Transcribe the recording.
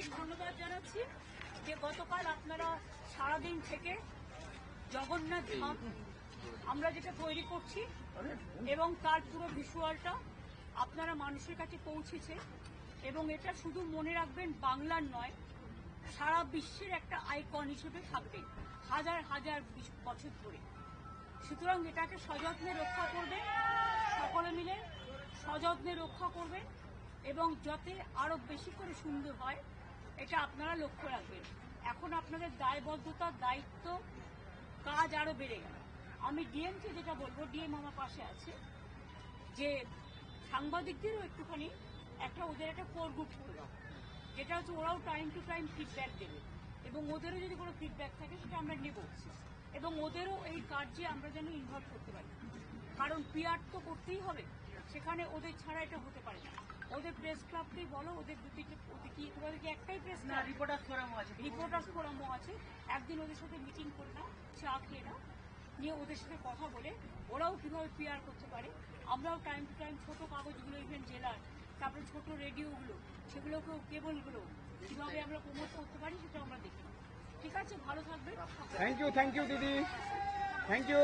অনেক ধন্যবাদ জানাচ্ছি যে গতকাল আপনারা সারাদিন থেকে জগন্নাথ ধাম আমরা যেটা তৈরি করছি এবং তার পুরো ভিজুয়ালটা আপনারা মানুষের কাছে পৌঁছেছে এবং এটা শুধু মনে রাখবেন বাংলার নয়, সারা বিশ্বের একটা আইকন হিসেবে থাকবে হাজার হাজার বছর ধরে। সুতরাং এটাকে সযত্নে রক্ষা করবে, সকলে মিলে সযত্নে রক্ষা করবে এবং যাতে আরও বেশি করে সুন্দর হয় এটা আপনারা লক্ষ্য রাখবেন। এখন আপনাদের দায়বদ্ধতা, দায়িত্ব, কাজ আরও বেড়ে গেল। আমি ডিএমকে যেটা বলব, ডিএম আমার পাশে আছে, যে সাংবাদিকদেরও একটুখানি একটা ওদের একটা কোর গ্রুপ করে দাও। যেটা হচ্ছে ওরাও টাইম টু টাইম ফিডব্যাক দেবে। এবং ওদেরও যদি কোনো ফিডব্যাক থাকে, সেটা আমরা নেব। এবং ওদেরও এই কার্যে আমরা যেন ইনভলভ করতে পারি। কারণ পিআর তো করতেই হবে। সেখানে ওদের ছাড়া এটা হতে পারে না। ওদের প্রেস ক্লাবকেই বলো ওদের দুটি ওদের কি ওদের কি একটাই প্রেস না ক্লাব রিপোর্টার ফোরামও আছে। রিপোর্টার্স ফোরামও আছে। একদিন ওদের সাথে মিটিং করে নাও চা খেয়ে নাও নিয়ে ওদের সাথে কথা বলে ওরাও কীভাবে পিআর করতে পারে। আমরাও টাইম টু টাইম ছোটো কাগজগুলো ইভেন জেলার তারপরে ছোট রেডিওগুলো সেগুলোকেও কেবলগুলো কীভাবে আমরা প্রমোট করতে পারি সেটা আমরা দেখি ঠিক আছে ভালো থাকবেন থ্যাংক ইউ থ্যাংক ইউ দিদি। Thank you